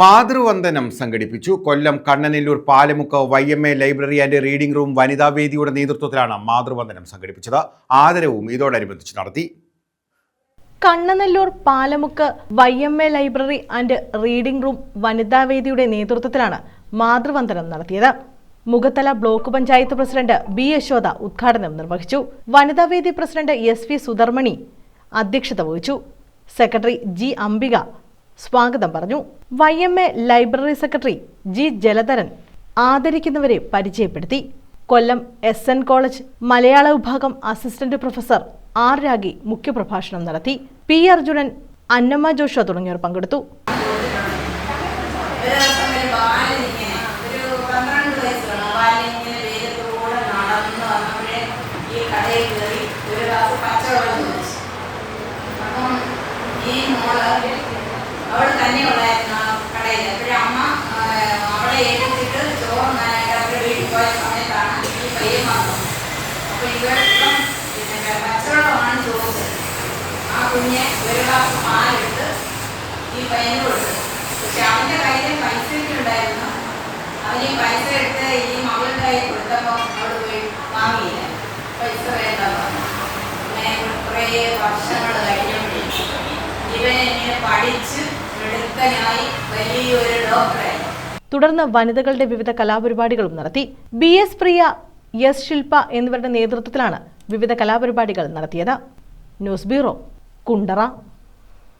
മാതൃവന്ദനം സംഘടിപ്പിച്ചു. Kollam Kannanallur Palamukku Y M A library and reading room വനിതാ വേദിയുടെ നേതൃത്വത്തിലാണ് മാതൃവന്ദനം സംഘടിപ്പിച്ചത്. ആദരവും ഇതോടനുബന്ധിച്ച് നടത്തി. Kannanallur Palamukku Y M A library and reading room വനിതാ വേദിയുടെ നേതൃത്വത്തിലാണ് മാതൃവന്ദനം നടത്തിയത്. Mukhathala block panchayat president B Yashoda ഉദ്ഘാടനം നിർവഹിച്ചു. വനിതാവേദി പ്രസിഡന്റ് എസ് വി സുധർമണി അധ്യക്ഷത വഹിച്ചു. സെക്രട്ടറി ജി അംബിക സ്വാഗതം പറഞ്ഞു. Y M A library secretary G Jaladharan ആദരിക്കുന്നവരെ പരിചയപ്പെടുത്തി. കൊല്ലം എസ് എൻ കോളേജ് മലയാള വിഭാഗം അസിസ്റ്റന്റ് പ്രൊഫസർ ആർ രാഗി മുഖ്യപ്രഭാഷണം നടത്തി. പി അർജുനൻ അന്നമ്മ ജോഷ തുടങ്ങിയവർ പങ്കെടുത്തു. ഈ മോൾ അവൾ തന്നെ ഉള്ളായിരുന്നു കടയിൽ അപ്പോഴും അമ്മ അവളെ ഏൽപ്പിച്ചിട്ട് ചോറുന്നാനായിട്ട് അവരുടെ വീട്ടിൽ പോയ സമയത്താണ് ഈ പയ്യൻ വന്നത്. അപ്പോൾ ഇവളിപ്പം പിന്നെ പച്ചവെള്ളമാണ് ചോദിച്ചത് ആ കുഞ്ഞെ ഒരു ഗ്ലാസ് ഈ പയ്യന് കൊടുത്തു. പക്ഷെ അവന്റെ കയ്യിൽ പൈസ ഒക്കെ ഉണ്ടായിരുന്നു. അവന് ഈ പൈസ എടുത്ത് ഈ മകളുടെ കയ്യിൽ കൊടുത്തപ്പോൾ അവിടെ പോയി വാങ്ങിയില്ല. പൈസ വേണ്ട അങ്ങനെ കുറേ വർഷങ്ങൾ കഴിഞ്ഞപ്പോഴേ ഇവൻ ഇങ്ങനെ പഠിച്ച് വലിയൊരു തുടർന്ന് വനിതകളുടെ വിവിധ കലാപരിപാടികളും നടത്തി. B S Priya S Shilpa എന്നിവരുടെ നേതൃത്വത്തിലാണ് വിവിധ കലാപരിപാടികൾ നടത്തിയത്. News bureau Kundara.